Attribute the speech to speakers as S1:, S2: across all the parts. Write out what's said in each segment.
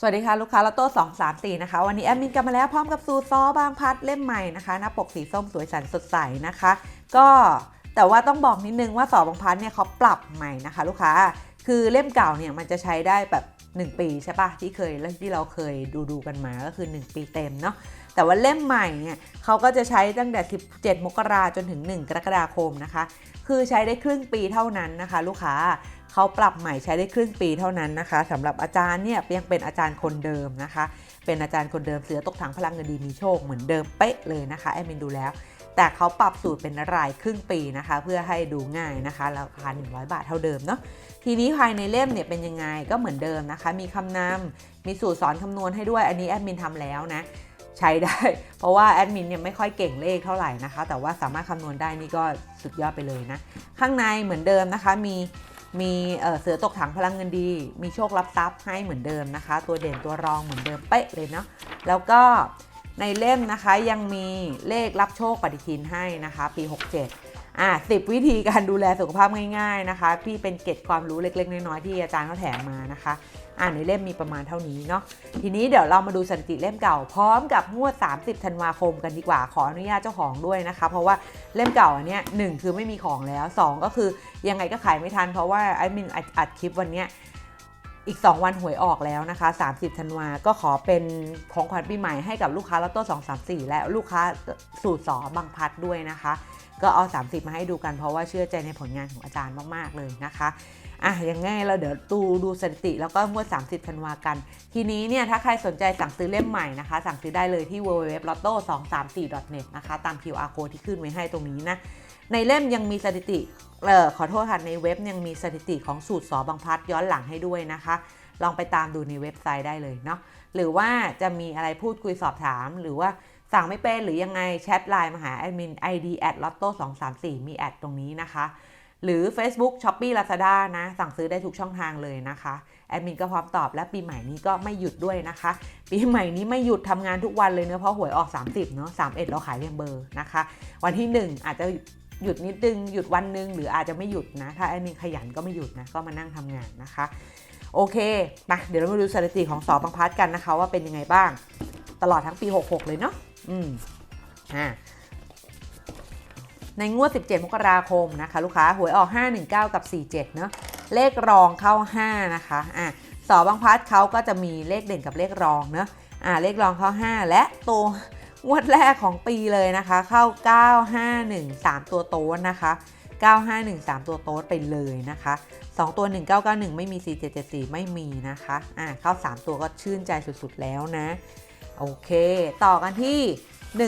S1: สวัสดีค่ะ ลูกค้าลอตโต้2 3 4นะคะ วันนี้แอดมินกลับมาแล้วพร้อมกับสูตรซอบางพัดเล่มใหม่นะคะ หน้าปกสีส้มสวยสันสดใสนะคะ ก็แต่ว่าต้องบอกนิดนึงว่าสอบางพัดเนี่ยเขาปรับใหม่นะคะ ลูกค้าคือเล่มเก่าเนี่ยมันจะใช้ได้แบบ 1 ปีใช่ปะที่เคยที่เราเคยดูดูกันมาก็คือ 1 ปีเต็มเนาะ แต่ว่าเล่มใหม่เนี่ยเขาก็จะใช้ตั้งแต่ 17 มกราจนถึง 1 กรกฎาคมนะคะ คือใช้ได้ครึ่งปีเท่านั้นนะคะ ลูกค้าเขาปรับใหม่ใช้ได้ครึ่งปีเท่านั้นนะคะสำหรับอาจารย์เนี่ยยังเป็นอาจารย์คนเดิมนะคะ เป็นอาจารย์คนเดิมเสือตกถังพลังเงินดีมีโชคเหมือนเดิมเป๊ะเลยนะคะแอดมินดูแล้ว แต่เขาปรับสูตรเป็นรายครึ่งปีนะคะ เพื่อให้ดูง่ายนะคะราคา 100 บาทเท่าเดิมเนาะทีนี้ภายในเล่มเนี่ยเป็นยังไงก็เหมือนเดิมนะคะ มีคำนำมีสูตรสอนคำนวณให้ด้วยอันนี้แอดมินทำแล้วนะ ใช้ได้ เพราะว่าแอดมินเนี่ยไม่ค่อยเก่งเลขเท่าไหร่นะคะ แต่ว่าสามารถคำนวณได้นี่ก็สุดยอดไปเลยนะ ข้างในเหมือนเดิมนะคะ มีมีเอ่อเสือตกถังพลังเงินดี มีโชครับทรัพย์ให้เหมือนเดิมนะคะ ตัวเด่นตัวรองเหมือนเดิมเป๊ะเลยเนาะ แล้วก็ในเล่มนะคะยังมีเลขรับโชคปฏิทินให้นะคะ ปี 67 อะสิบวิธีการดูแลสุขภาพง่ายๆนะคะ พี่เป็นเก็ดความรู้เล็ก ๆ น้อยๆที่อาจารย์เขาแถมมานะคะ อ่านในเล่มมีประมาณเท่านี้เนาะทีนี้เดี๋ยวเรามาดูสถิติเล่มเก่า พร้อมกับงวด 30 ธันวาคมกันดีกว่าขออนุญาตเจ้าของด้วยนะคะ เพราะว่าเล่มเก่าอันเนี้ยหนึ่งคือไม่มีของแล้ว 2 ก็คือยังไงก็ขายไม่ทัน เพราะว่าไอ้มินอัดอัดคลิปวันเนี้ยอีก 2 วันหวยออกแล้วนะคะ 30 ธันวา ก็ขอเป็นของขวัญปีใหม่ให้กับลูกค้าลอตโต้2 3 4 และลูกค้าสูตรสอบางพัดด้วยนะคะ ก็เอา 30 มาให้ดูกันเพราะว่าเชื่อใจในผลงานของอาจารย์มากๆเลยนะคะอะยังไงเราเดี๋ยวดูดูสถิติแล้วก็งวด 30ธันวากัน ทีนี้เนี่ยถ้าใครสนใจสั่งซื้อเล่มใหม่นะคะ สั่งซื้อได้เลยที่ www.lotto234.net นะคะ ตาม QR code ที่ขึ้นไว้ให้ตรงนี้นะ ในเล่มยังมีสถิติเอ่อขอโทษค่ะในเว็บยังมีสถิติของสูตรสอบางพัดย้อนหลังให้ด้วยนะคะ ลองไปตามดูในเว็บไซต์ได้เลยเนาะหรือว่าจะมีอะไรพูดคุยสอบถามหรือว่า สั่งไม่เป็นหรือยังไงแชทไลน์มาหาแอดมิน ID at lotto 2 3 4มีแอดตรงนี้นะคะ หรือ Facebook Shopee Lazada นะ สั่งซื้อได้ทุกช่องทางเลยนะคะ แอดมินก็พร้อมตอบและปีใหม่นี้ก็ไม่หยุดด้วยนะคะ ปีใหม่นี้ไม่หยุดทำงานทุกวันเลยเนอะเพราะหวยออก 30เนอะ31 เราขายเรียงเบอร์นะคะ วันที่ 1 อาจจะหยุดนิดนึงหยุดวันหนึงหรืออาจจะไม่หยุดนะ ถ้าแอดมินขยันก็ไม่หยุดนะ ก็มานั่งทำงานนะคะ โอเคมาเดี๋ยวเรามาดูสถิติของสอบังพัดกันนะคะ ว่าเป็นยังไงบ้าง ตลอดทั้งปี 66 เลยเนาะ อืมอ่าในงวด 17 มกราคมนะคะ ลูกค้าหวยออก 519 กับ 47 เนอะเลขรองเข้า 5 นะคะอะสอบางพัดเขาก็จะมีเลขเด่นกับเลขรองเนอะอะเลขรองเข้า 5 และตัวงวดแรกของปีเลยนะคะ เข้า 951 3 ตัวโต๊ดนะคะ 9513 ตัวโต๊ดไปเลยนะคะ 2 ตัว 1991 ไม่มี 4774 ไม่มีนะคะอะเข้า 3 ตัวก็ชื่นใจสุดๆแล้วนะ โอเค ต่อกันที่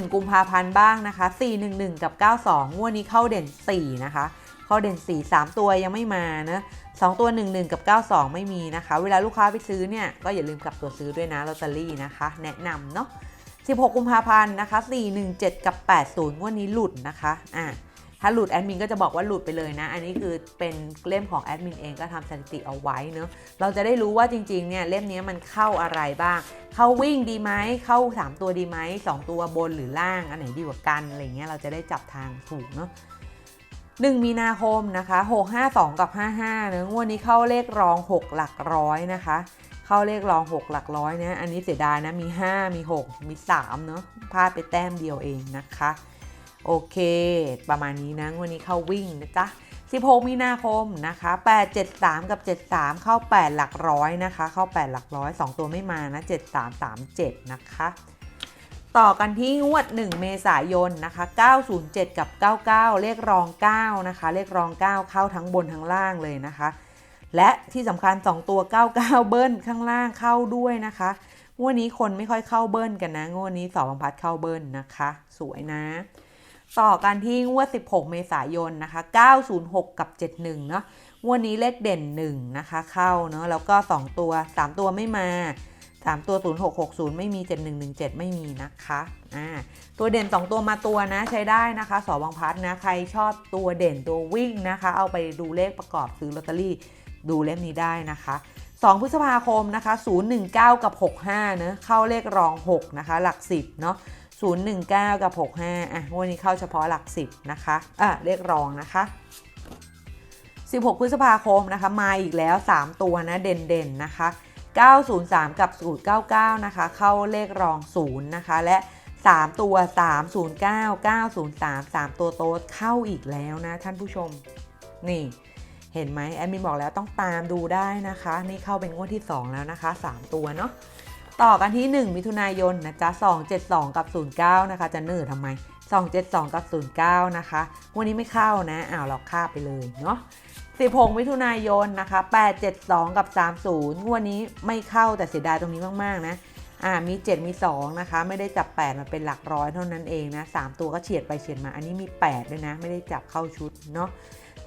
S1: 1 กุมภาพันธ์บ้างนะคะ 411 กับ 92 งวดนี้เข้าเด่น 4 นะคะ เข้าเด่น 4 3 ตัวยังไม่มานะ2ตัว 11 กับ 92 ไม่มีนะคะ เวลาลูกค้าไปซื้อเนี่ย ก็อย่าลืมกลับตัวซื้อด้วยนะลอตเตอรี่นะคะ แนะนำเนาะ16 กุมภาพันธ์นะคะ 417 กับ 80 งวดนี้หลุดนะคะ อะ ถ้าหลุดแอดมินก็จะบอกว่าหลุดไปเลยนะ อันนี้คือเป็นเล่มของแอดมินเองก็ทำสถิติเอาไว้เนอะเราจะได้รู้ว่าจริงๆเนี่ยเล่มนี้มันเข้าอะไรบ้าง เข้าวิ่งดีไหมเข้า 3 ตัวดีไหม2 ตัวบนหรือล่างอันไหนดีกว่ากันอะไรเงี้ยเราจะได้จับทางถูกเนาะ1มีนาคมนะคะ652 กับ 55เนะงวดนี้เข้าเลขรอง 6 หลักร้อยนะคะ เข้าเลขรอง 6 หลักร้อยนะอันนี้เสียดายนะมี 5 มี 6 มี3เนอะพลาดไปแต้มเดียวเองนะคะ โอเค ประมาณนี้นะวันนี้เข้าวิ่งนะจ๊ะ16มีนาคมนะคะ 873 กับ 73 เข้า 8 หลักร้อยนะคะ เข้า 8 หลักร้อย 2 ตัวไม่มานะ 7337 นะคะ ต่อกันที่งวด 1 เมษายนนะคะ 907 กับ 99 เลขรอง 9 นะคะ เลขรอง 9 เข้าทั้งบนทั้งล่างเลยนะคะ และที่สำคัญ 2 ตัว 99 เบิ้ลข้างล่างเข้าด้วยนะคะ งวดนี้คนไม่ค่อยเข้าเบิ้ลกันนะ งวดนี้สอบังพัดเข้าเบิ้ลนะคะ สวยนะ ต่อกันที่งวด 16 เมษายนนะคะ 906 กับ 71 เนาะงวดนี้เลขเด่น 1 นะคะ เข้าเนาะแล้วก็ 2 ตัว 3 ตัวไม่มา 3 ตัว 0660 ไม่มี 7117 ไม่มีนะคะอ่าตัวเด่น 2 ตัวมาตัวนะใช้ได้นะคะสอบังพัดนะ ใครชอบตัวเด่นตัววิ่งนะคะ เอาไปดูเลขประกอบซื้อลอตเตอรี่ดูเล่มนี้ได้นะคะ2พฤษภาคมนะคะ019 กับ 65เนะเข้าเลขรอง 6 นะคะ หลัก 10 เนาะ 019 กับ 65อะงวดนี้เข้าเฉพาะหลัก 10 นะคะอะเลขรองนะคะ 16 พฤษภาคมนะคะ มาอีกแล้ว 3 ตัวนะ เด่นๆนะคะ 903 กับสูตร99 นะคะ เข้าเลขรอง 0 นะคะ และ 3 ตัว 309 903 3 ตัวโต๊ดเข้าอีกแล้วนะ ท่านผู้ชม นี่เห็นไหมแอดมินบอกแล้วต้องตามดูได้นะคะ นี่เข้าเป็นงวดที่ 2 แล้วนะคะ 3 ตัวเนาะ ต่อกันที่ 1 มิถุนายนนะจ๊ะ272 กับ 09 นะคะ จะเนิ่อทำไม 272 กับ 09 นะคะ วันนี้ไม่เข้านะอ้าวเราค่าบไปเลยเนาะ16มิถุนายนนะคะ 872 กับ 30 งวดนี้ไม่เข้าแต่เสียดายตรงนี้มาก ๆ นะอ่ามี 7 มี 2 นะคะ ไม่ได้จับ 8 มาเป็นหลักร้อยเท่านั้นเองนะ 3 ตัวก็เฉียดไปเฉียดมา อันนี้มี 8 ด้วยนะ ไม่ได้จับเข้าชุดเนาะ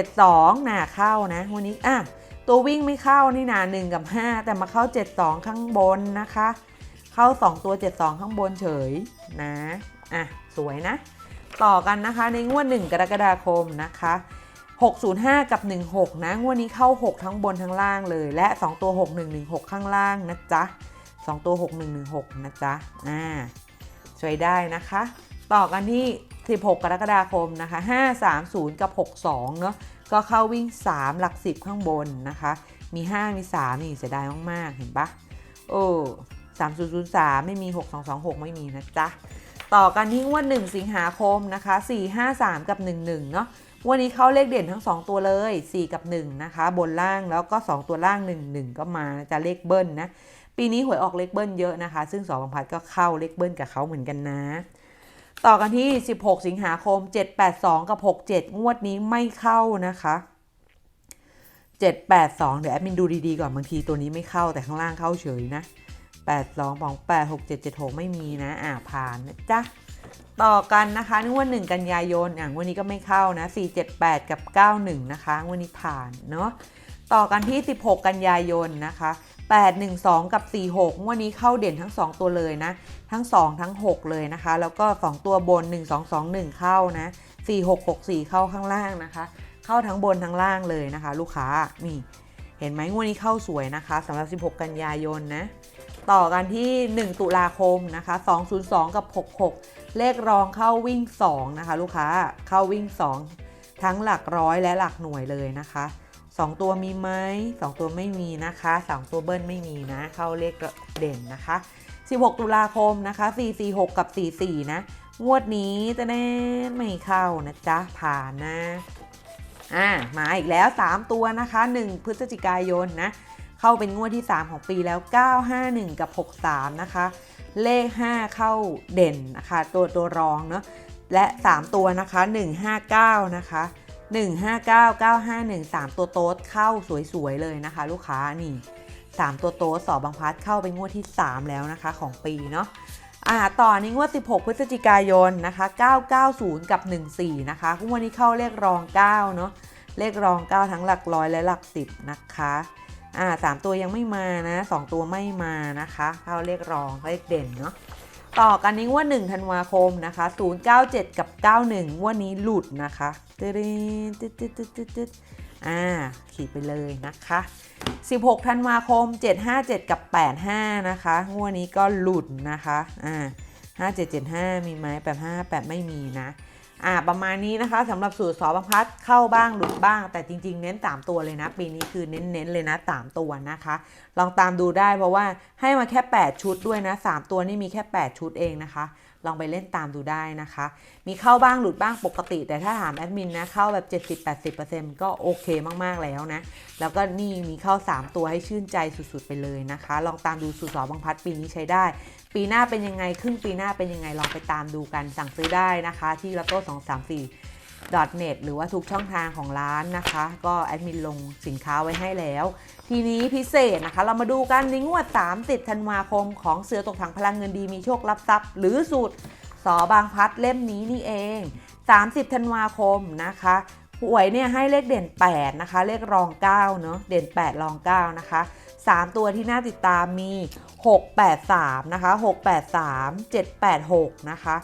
S1: 72นะเข้านะ วันนี้อะ ตัววิ่งไม่เข้านี่นา1กับ 5 แต่มาเข้า 72 ข้างบนนะคะ เข้า 2 ตัว 72 ข้างบนเฉยนะอะสวยนะ ต่อกันนะคะในงวด 1 กรกฎาคมนะคะ605 กับ 16 นะ งวดนี้เข้า 6 ทั้งบนทั้งล่างเลย และ 2 ตัว 6116 ข้างล่างนะจ๊ะ 2 ตัว 6116 นะจ๊ะอ่าช่วยได้นะคะ ต่อกันที่ 16 กรกฎาคมนะคะ 530 กับ 62 เนาะ ก็เข้าวิ่ง 3 หลัก 10 ข้างบนนะคะ มี 5 มี 3 นี่เสียดายมาก ๆ เห็นปะโอ้3003 ไม่มี 6226 ไม่มีนะจ๊ะ ต่อกันที่งวด 1 สิงหาคมนะคะ 453 กับ 11 เนาะวันนี้เข้าเลขเด่นทั้ง 2 ตัวเลย 4 กับ 1 นะคะ บนล่างแล้วก็ 2 ตัวล่าง 1 1 ก็มาจะเลขเบิ้ลนะ ปีนี้หวยออกเลขเบิ้ลเยอะนะคะ ซึ่งสอบังพัดก็เข้าเลขเบิ้ลกับเขาเหมือนกันนะ ต่อกันที่ 16 สิงหาคม 782 กับ 67 งวดนี้ไม่เข้านะคะ 782 เดี๋ยวแอดมินดูดีๆก่อนบางทีตัวนี้ไม่เข้าแต่ข้างล่างเข้าเฉยนะ 82 28 67 76 ไม่มีนะ อ่าผ่านนะจ๊ะ ต่อกันนะคะนึกว่า1กันยายนอะงวันนี้ก็ไม่เข้านะ 478 กับ 91 นะคะงวันนี้ผ่านเนาะต่อกันที่ 16 กันยายนนะคะ 812 กับ 46งวันนี้เข้าเด่นทั้ง 2 ตัวเลยนะ ทั้ง 2 ทั้ง 6 เลยนะคะ แล้วก็ 2 ตัวบน 1221 เข้านะ 4664 เข้าข้างล่างนะคะ เข้าทั้งบนทั้งล่างเลยนะคะ ลูกค้านี่เห็นไหมงวดนี้เข้าสวยนะคะสำหรับ 16 กันยายนนะ ต่อกันที่ 1 ตุลาคมนะคะ 202 กับ 66 เลขรองเข้าวิ่ง 2 นะคะ ลูกค้าเข้าวิ่ง 2 ทั้งหลักร้อยและหลักหน่วยเลยนะคะ 2 ตัวมีไหม2 ตัวไม่มีนะคะ 2 ตัวเบิ้ลไม่มีนะ เข้าเลขเด่นนะคะ 16 ตุลาคมนะคะ 446 กับ 44 นะ งวดนี้จะแน่ไม่เข้านะจ๊ะ ผ่านนะ อ่า มาอีกแล้ว 3 ตัวนะคะ 1 พฤศจิกายนนะ เข้าเป็นงวดที่ 3 ของปีแล้ว 951 กับ 63 นะคะ เลข 5 เข้าเด่นนะคะ ตัวตัวรองเนาะ และ 3 ตัวนะคะ 159 นะคะ 159 951 3 ตัวโต๊ดเข้าสวยๆเลยนะคะ ลูกค้านี่ 3 ตัวโต๊ดสอบบางพัดเข้าเป็นงวดที่ 3 แล้วนะคะของปีเนาะอ่าต่อนี้งวด 16 พฤศจิกายนนะคะ 990 กับ 14 นะคะงวดนี้เข้าเลขรอง 9 เนาะเลขรอง 9 ทั้งหลักร้อยและหลัก 10 นะคะอ่าสามตัวยังไม่มานะสองตัวไม่มานะคะ เข้าเลขรองเลขเด่นเนาะ ต่อกันนี้งว่า1ธันวาคมนะคะ 097 กับ 91งว่านี้หลุดนะคะตึ๊ดตึ๊ดตึ๊ดตึ๊ดตึ๊ดอ่าขีดไปเลยนะคะ 16ธันวาคม 757 กับ 85 นะคะงวดนี้ก็หลุดนะคะอ่า5775 มีไหม85 8 ไม่มีนะ อ่าประมาณนี้นะคะสำหรับสูตรสอบังพัดเข้าบ้างหลุดบ้าง แต่จริง ๆ เน้น 3 ตัวเลยนะ ปีนี้คือเน้นๆเลยนะ 3 ตัวนะคะ ลองตามดูได้เพราะว่าให้มาแค่ 8 ชุดด้วยนะ 3 ตัวนี่มีแค่ 8 ชุดเองนะคะ ลองไปเล่นตามดูได้นะคะ มีเข้าบ้างหลุดบ้างปกติ แต่ถ้าถามแอดมินนะเข้าแบบ 70-80%ก็โอเคมากๆแล้วนะ แล้วก็นี่มีเข้า 3 ตัวให้ชื่นใจสุดๆไปเลยนะคะ ลองตามดูสูตรสอบังพัดปีนี้ใช้ได้ ปีหน้าเป็นยังไงครึ่งปีหน้าเป็นยังไงลองไปตามดูกันสั่งซื้อได้นะคะ ที่ลัโต้234 .net หรือว่าทุกช่องทางของร้านนะคะ ก็แอดมินลงสินค้าไว้ให้แล้ว ทีนี้พิเศษนะคะ เรามาดูกันในงวด 30 ธันวาคม ของเสือตกถังพลังเงินดีมีโชครับทรัพย์ หรือสูตรสอบางพัดเล่มนี้นี่เอง 30 ธันวาคมนะคะหวยเนี่ยให้เลขเด่น 8 นะคะ เลขรอง 9 เนาะเด่น 8 รอง 9 นะคะ 3 ตัวที่น่าติดตามมี 683 นะคะ 683 786 นะคะ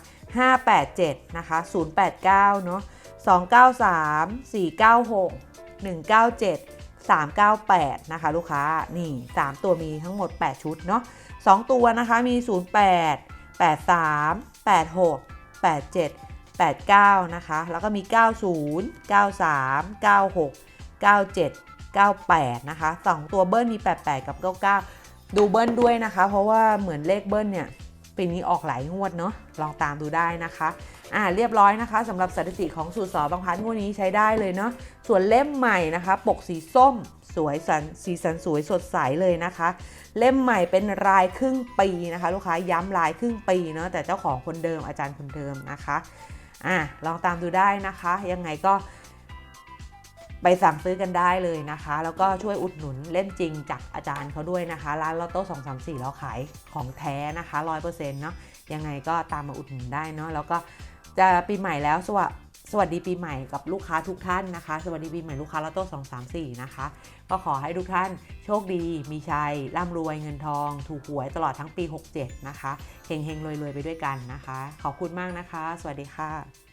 S1: 587 นะคะ 089 เนาะ 293 496 197 398 นะคะลูกค้า นี่ 3 ตัวมีทั้งหมด 8 ชุดเนาะ2ตัวนะคะมี 08 83 86 87 89 นะคะ แล้วก็มี 90 93 96 97 98 นะคะ 2 ตัวเบิ้ลมี 88 กับ 99 ดูเบิ้ลด้วยนะคะ เพราะว่าเหมือนเลขเบิ้ลเนี่ยปีนี้ออกหลายงวดเนาะลองตามดูได้นะคะ อ่าเรียบร้อยนะคะสำหรับสถิติของสูตรสอบางพันงวดนี้ใช้ได้เลยเนาะส่วนเล่มใหม่นะคะ ปกสีส้ม สวยสันสีสันสวยสดใสเลยนะคะ เล่มใหม่เป็นรายครึ่งปีนะคะ ลูกค้าย้ำรายครึ่งปีเนาะแต่เจ้าของคนเดิมอาจารย์คนเดิมนะคะอะลองตามดูได้นะคะ ยังไงก็ไปสั่งซื้อกันได้เลยนะคะ แล้วก็ช่วยอุดหนุนเล่นจริงจากอาจารย์เขาด้วยนะคะ ร้านลอตโต้2 3 4เราขายของแท้นะคะ100%เนาะยังไงก็ตามมาอุดหนุนได้เนาะแล้วก็ จะปีใหม่แล้วสวัสสวัสดีปีใหม่กับลูกค้าทุกท่านนะคะ สวัสดีปีใหม่ลูกค้าลอตโต้2 3 4นะคะ ก็ขอให้ทุกท่านโชคดี มีชัย ร่ำรวยเงินทอง ถูกหวยตลอดทั้งปี 67 นะคะเฮงเฮงรวยรวยไปด้วยกันนะคะ ขอบคุณมากนะคะ สวัสดีค่ะ